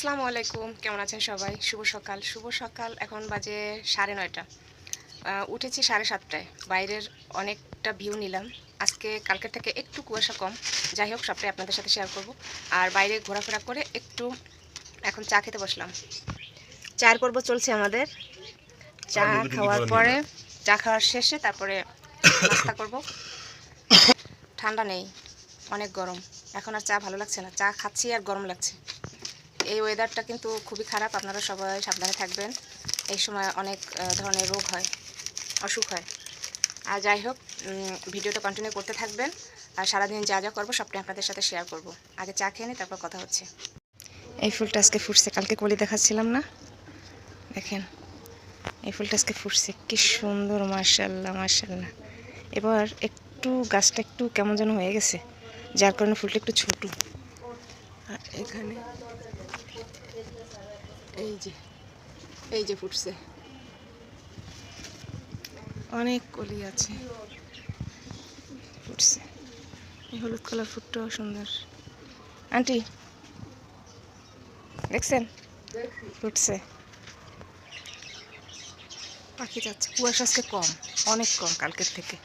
আসসালামু আলাইকুম। কেমন আছেন সবাই? শুভ সকাল। শুভ সকাল এখন বাজে সাড়ে নয়টা। উঠেছি সাড়ে সাতটায়। বাইরের অনেকটা ভিউ নিলাম। আজকে কালকের থেকে একটু কুয়াশা কম। যাই হোক সবটাই আপনাদের সাথে শেয়ার করব। আর বাইরে ঘোরাফেরা করে একটু এখন চা খেতে বসলাম। চার পর্ব চলছে আমাদের। চা খাওয়ার পরে চা খাওয়ার শেষে তারপরে নাস্তা করব। ঠান্ডা নেই অনেক গরম। এখন আর চা ভালো লাগছে না। চা খাচ্ছি আর গরম লাগছে। এই ওয়েদারটা কিন্তু খুবই খারাপ, আপনারা সবাই সাবধানে থাকবেন। এই সময় অনেক ধরনের রোগ হয়, অসুখ হয়। আর যাই হোক ভিডিওটা কন্টিনিউ করতে থাকবেন। আর সারাদিন যা যা করব, সবটাই আপনাদের সাথে শেয়ার করব। আগে চা খেয়ে নিই, তারপর কথা হচ্ছে। এই ফুলটা আজকে ফুটছে, কালকে কলি দেখাচ্ছিলাম না? দেখেন, এই ফুলটা আজকে ফুটছে, কি সুন্দর মার্শাল্লাহ মার্শাল্লাহ এবার একটু গাছটা একটু কেমন যেন হয়ে গেছে, যার কারণে ফুলটা একটু ছোট। এখানে এই যে এই যে ফুটছে। অনেক কলি আছে। ফুটছে। এই হলুদ কালার ফুটটাও সুন্দর। আন্টি, দেখছেন? ফুটছে। পাখি যাচ্ছে। কুয়াশা আজকে কম, অনেক কম কালকের থেকে।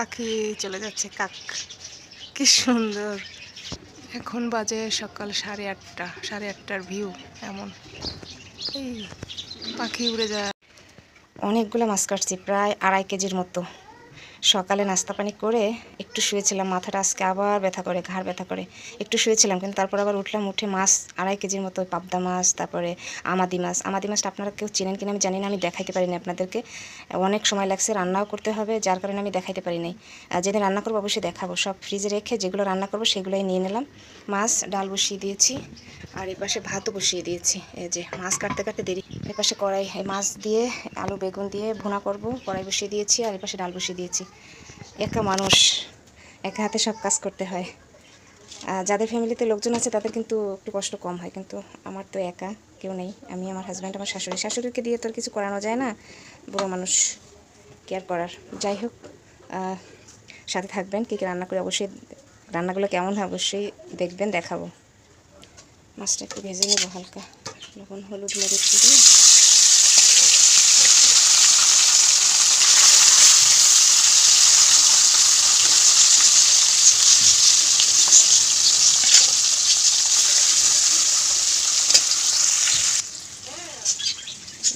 পাখি চলে যাচ্ছে, কাক। কি সুন্দর। এখন বাজে সকাল সাড়ে আটটা, সাড়ে আটটার ভিউ এমন। এই পাখি উড়ে যায়। অনেকগুলো মাছ কাটছি, প্রায় আড়াই কেজির মতো। সকালে নাস্তা পানি করে একটু শুয়েছিলাম, মাথাটা আজকে আবার ব্যথা করে, ঘাড় ব্যথা করে। একটু শুয়েছিলাম, কিন্তু তারপর আবার উঠলাম, উঠে মাছ, আড়াই কেজির মতো পাবদা মাছ, তারপরে আমাদি মাছ। আমাদি মাছটা আপনারা কেউ চেনেন কিনা আমি জানি না, আমি দেখাইতে পারিনি আপনাদেরকে। অনেক সময় লাগছে রান্নাও করতে হবে, যার কারণে আমি দেখাইতে পারি নাই। যেদিন রান্না করব অবশ্যই দেখাবো। সব ফ্রিজে রেখে যেগুলো রান্না করব সেগুলোই নিয়ে নিলাম। মাছ, ডাল বসিয়ে দিয়েছি, আর এ পাশে ভাতও বসিয়ে দিয়েছি। এই যে, মাছ কাটতে কাটতে দেরি এ পাশে কড়াই মাছ দিয়ে, আলু, বেগুন দিয়ে ভুনা করব। কড়াই বসিয়ে দিয়েছি আর এ পাশে ডাল বসিয়ে দিয়েছি। একা মানুষ, একা হাতে সব কাজ করতে হয়। যাদের ফ্যামিলিতে লোকজন আছে, তাদের কিন্তু একটু কষ্ট কম হয়। কিন্তু আমার তো একা, কেউ নেই। আমি আমার হাজব্যান্ড আমার শাশুড়ি। শাশুড়িকে দিয়ে তো কিছু করানো যায় না। বুড়ো মানুষ কেয়ার করার। যাই হোক সাথে থাকবেন, কী কী রান্না করে অবশ্যই রান্নাগুলো কেমন হয় অবশ্যই দেখবেন, দেখাবো। মাছটা একটু ভেজে নেব হালকা। লবণ, হলুদ, মরিচ দিয়ে।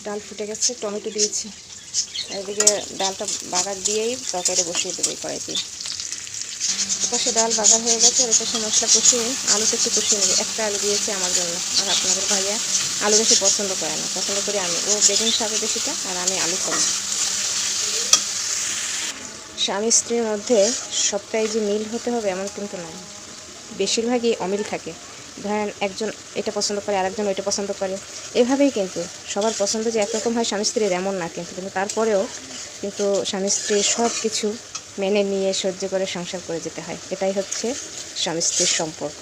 ডাল ফুটে গেছে, টমেটো দিয়েছি। এদিকে ডালটা বাগার দিয়েই তরকারি বসিয়ে দেবো এই কড়াইতে। এপাশে ডাল বাগার হয়ে গেছে, আর এপাশে মশলা কষিয়ে আলুটা একটু কষিয়ে নেবে। একটা আলু দিয়েছি আমার জন্য, আর আপনাদের ভাইয়া আলু বেশি পছন্দ করে না। পছন্দ করি আমি। ও বেগুন শাকের বেশিটা, আর আমি আলু খাব স্বামী স্ত্রীর মধ্যে সবটাই যে মিল হতে হবে এমন কিন্তু নয়। বেশিরভাগই অমিল থাকে। ধরেন একজন এটা পছন্দ করে, আরেকজন ওইটা পছন্দ করে। এভাবেই কিন্তু সবার পছন্দ যে একরকম হয় স্বামী স্ত্রীর এমন না কিন্তু। কিন্তু তারপরেও কিন্তু স্বামী স্ত্রী সব কিছু মেনে নিয়ে সহ্য করে সংসার করে যেতে হয়। এটাই হচ্ছে স্বামী স্ত্রীর সম্পর্ক।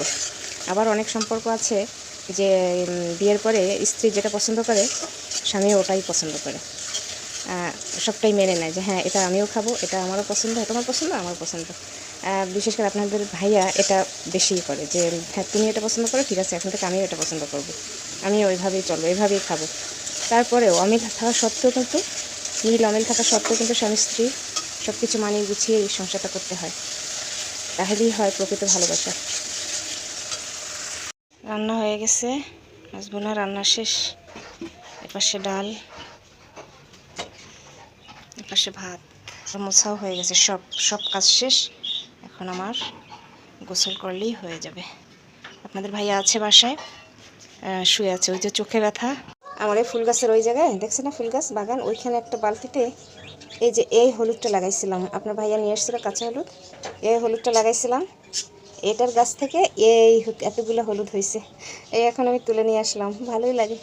আবার অনেক সম্পর্ক আছে যে বিয়ের পরে স্ত্রী যেটা পছন্দ করে স্বামী ওটাই পছন্দ করে। সবটাই মেনে নেয় যে হ্যাঁ এটা আমিও খাব, এটা আমারও পছন্দ তোমার পছন্দ আমার পছন্দ। বিশেষ করে আপনাদের ভাইয়া এটা বেশি করে যে হ্যাঁ তুমি এটা পছন্দ করো, ঠিক আছে, এখন থেকে আমিও এটা পছন্দ করব। আমিও ওইভাবেই চলবো এইভাবেই খাব। তারপরেও অমিল থাকা সত্ত্বেও কিন্তু, মিল অমিল থাকা সত্ত্বেও কিন্তু স্বামী স্ত্রী সব কিছু মানিয়ে গুছিয়ে এই সংসারটা করতে হয়। তাহলেই হয় প্রকৃত ভালোবাসা। রান্না হয়ে গেছে বোনা রান্না শেষ, এপাশে ডাল। এপাশে ভাত মোছাও হয়ে গেছে, সব সব কাজ শেষ। এখন আমার গোসল করলেই হয়ে যাবে। আপনাদের ভাইয়া আছে বাসায় শুয়ে আছে, ওই যে চোখে ব্যথা। আমার এই ফুল গাছের ওই জায়গায়, দেখছেন না ফুল গাছ? বাগান, ওইখানে একটা বালতিতে এই যে এই হলুদটা লাগাইছিলাম। আপনার ভাইয়া নিয়ে এসেছিল কাঁচা হলুদ। এই হলুদটা লাগাইছিলাম। এটার গাছ থেকে এই এতগুলো হলুদ হয়েছে এই এখন আমি তুলে নিয়ে আসলাম, ভালোই লাগে।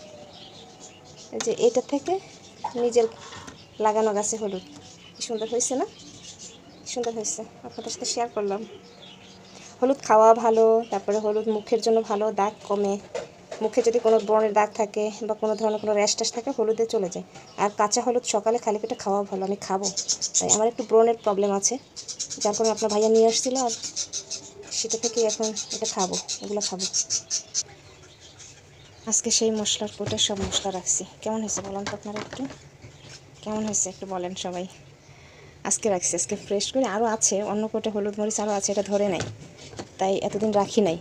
এই যে এটা থেকে নিজের লাগানো গাছে হলুদ। কি সুন্দর হয়েছে না? সুন্দর হয়েছে। আপনাদের সাথে শেয়ার করলাম। হলুদ খাওয়া ভালো, তারপরে হলুদ মুখের জন্য ভালো, দাগ কমে। মুখে যদি কোনো ব্রণের দাগ থাকে বা কোনো ধরনের কোনো র্যাশ ট্যাশ থাকে, হলুদে চলে যায়। আর কাঁচা হলুদ সকালে খালি পেটে খাওয়া ভালো, আমি খাব। তাই আমার একটু ব্রণের প্রবলেম আছে। যার কারণে আপনার ভাইয়া নিয়ে আসছিল আর সেটা থেকে এখন এটা খাব, এগুলো খাব। আজকে সেই মশলার কোটে সব মশলা রাখছি। কেমন হয়েছে বলুন তো আপনারা একটু? কেমন হয়েছে একটু বলেন সবাই। আজকে রাখছি, আজকে ফ্রেশ করে। আরও আছে, অন্য কোটে হলুদ মরিচ আরও আছে, এটা ধরে নাই। তাই এতদিন রাখি নাই।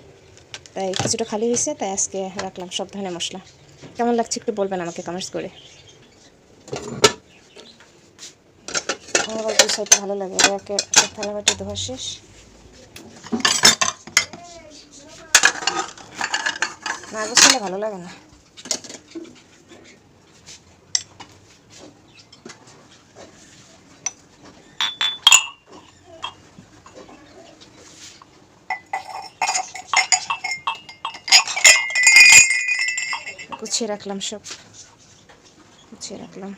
তাই কিছুটা খালি হয়েছে, তাই আজকে রাখলাম সব ধরনের মশলা। কেমন লাগছে একটু বলবেন আমাকে কমেন্টস করে। আমার দুই ভালো লাগে একে থালা বাটি ধোয়া শেষ। না বসলে ভালো লাগে না। গুছিয়ে রাখলাম সব। গুছিয়ে রাখলাম।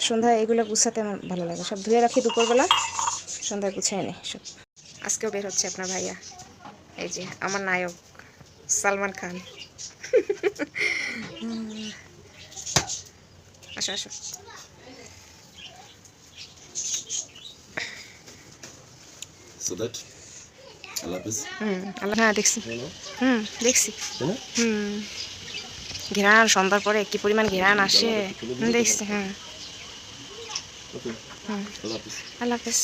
সন্ধ্যায় এগুলো গুছাতে আমার ভালো লাগে। সব ধুয়ে রাখি দুপুরবেলা সন্ধ্যায় গুছিয়ে নেই সব। আজকেও বের হচ্ছে আপনার ভাইয়া। এই যে আমার নায়ক সালমান খান। আসো আসো। So that হ্যাঁ দেখছি। হুম দেখছি। হুম। ঘেরান সন্ধ্যার পরে কি পরিমাণ ঘেরান আসে? দেখছি হ্যাঁ. আল্লাহ হাফেজ।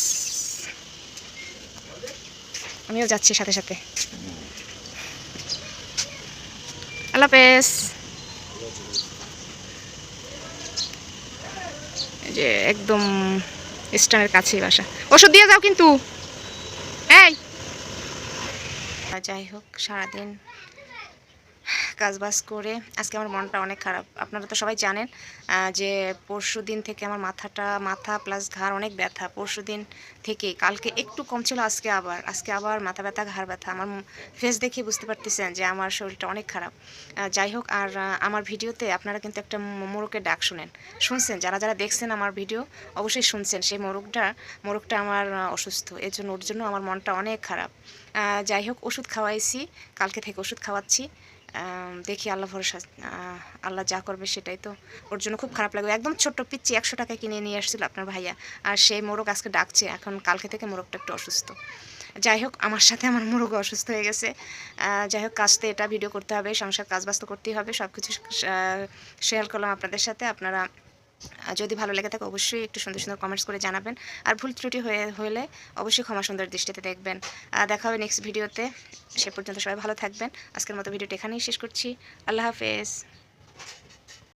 আমিও যাচ্ছি সাথে সাথে। আল্লাহ হাফেজ। এই যে একদম স্ট্যান্ডের কাছেই বাসা। ওষুধ দিয়ে যাও কিন্তু। এই। যাই হোক সারাদিন কাজ বাজ করে আজকে আমার মনটা অনেক খারাপ। আপনারা তো সবাই জানেন যে পরশু দিন থেকে আমার মাথাটা, মাথা প্লাস ঘাড় অনেক ব্যথা। পরশু দিন থেকে, কালকে একটু কম ছিল, আজকে আবার। আজকে আবার মাথা ব্যথা, ঘাড় ব্যথা। আমার ফেস দেখে বুঝতে পারতেছেন যে আমার শরীরটা অনেক খারাপ। যাই হোক, আর আমার ভিডিওতে আপনারা কিন্তু একটা ম- মোরগের ডাক শুনেন। শুনছেন? যারা যারা দেখছেন আমার ভিডিও, অবশ্যই শুনছেন। সেই মোরগটা মোরগটা আমার অসুস্থ। এর জন্য, ওর জন্য আমার মনটা অনেক খারাপ। যাই হোক, ওষুধ খাওয়াইছি। কালকে থেকে ওষুধ খাওয়াচ্ছি। দেখি আল্লাহ ভরসা আল্লাহ যা করবে সেটাই তো। ওর জন্য খুব খারাপ লাগবে একদম ছোট্ট পিচ্ছি একশো টাকা কিনে নিয়ে আসছিল আপনার ভাইয়া। আর সেই মোরগ আজকে ডাকছে। এখন কালকে থেকে মোরগটা একটু অসুস্থ। যাই হোক, আমার সাথে আমার মোরগ অসুস্থ হয়ে গেছে। যাই হোক, কাজতে এটা ভিডিও করতে হবে, সংসার কাজ বাজ করতেই হবে সব কিছু শেয়ার করলাম আপনাদের সাথে। আপনারা যদি ভালো লেগে থাকে অবশ্যই একটু সুন্দর সুন্দর কমেন্টস করে জানাবেন। আর ভুল ত্রুটি হয়ে হলে অবশ্যই ক্ষমা সুন্দর দৃষ্টিতে দেখবেন। আর দেখা হবে নেক্সট ভিডিওতে সে পর্যন্ত সবাই ভালো থাকবেন। আজকের মতো ভিডিওটা এখানেই শেষ করছি। আল্লাহ হাফেজ।